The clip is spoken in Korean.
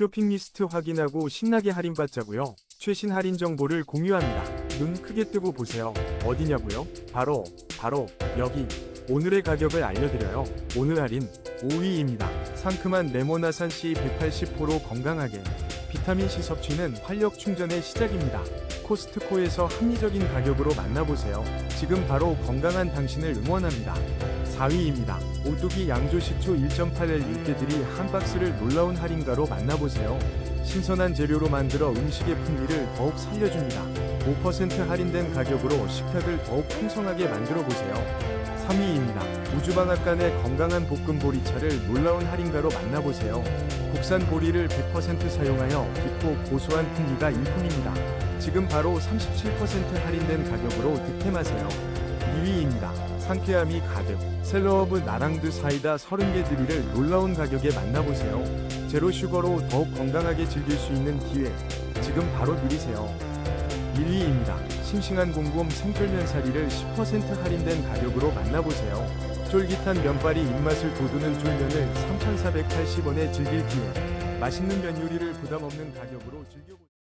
쇼핑 리스트 확인하고 신나게 할인받자고요. 최신 할인 정보를 공유합니다. 눈 크게 뜨고 보세요. 어디냐고요? 바로 바로 여기. 오늘의 가격을 알려드려요. 오늘 할인 5위입니다. 상큼한 레모나산 C 180호로 건강하게 비타민C 섭취는 활력 충전의 시작입니다. 코스트코에서 합리적인 가격으로 만나보세요. 지금 바로 건강한 당신을 응원합니다. 4위입니다. 오뚜기 양조 식초 1.8L 육개들이 한 박스를 놀라운 할인가로 만나보세요. 신선한 재료로 만들어 음식의 풍미를 더욱 살려줍니다. 5% 할인된 가격으로 식탁을 더욱 풍성하게 만들어 보세요. 3위입니다. 우주방앗간의 건강한 볶음 보리차를 놀라운 할인가로 만나보세요. 국산 보리를 100% 사용하여 깊고 고소한 풍미가 일품입니다. 지금 바로 37% 할인된 가격으로 득템하세요. 2위입니다. 상쾌함이 가득 셀러브 나랑드 사이다 30개 드리를 놀라운 가격에 만나보세요. 제로 슈거로 더욱 건강하게 즐길 수 있는 기회 지금 바로 누리세요. 1위입니다. 싱싱한 공곰 생철면 사리를 10% 할인된 가격으로 만나보세요. 쫄깃한 면발이 입맛을 돋우는 쫄면을 3,480원에 즐길 기회 맛있는 면 요리를 부담 없는 가격으로 즐겨보세요.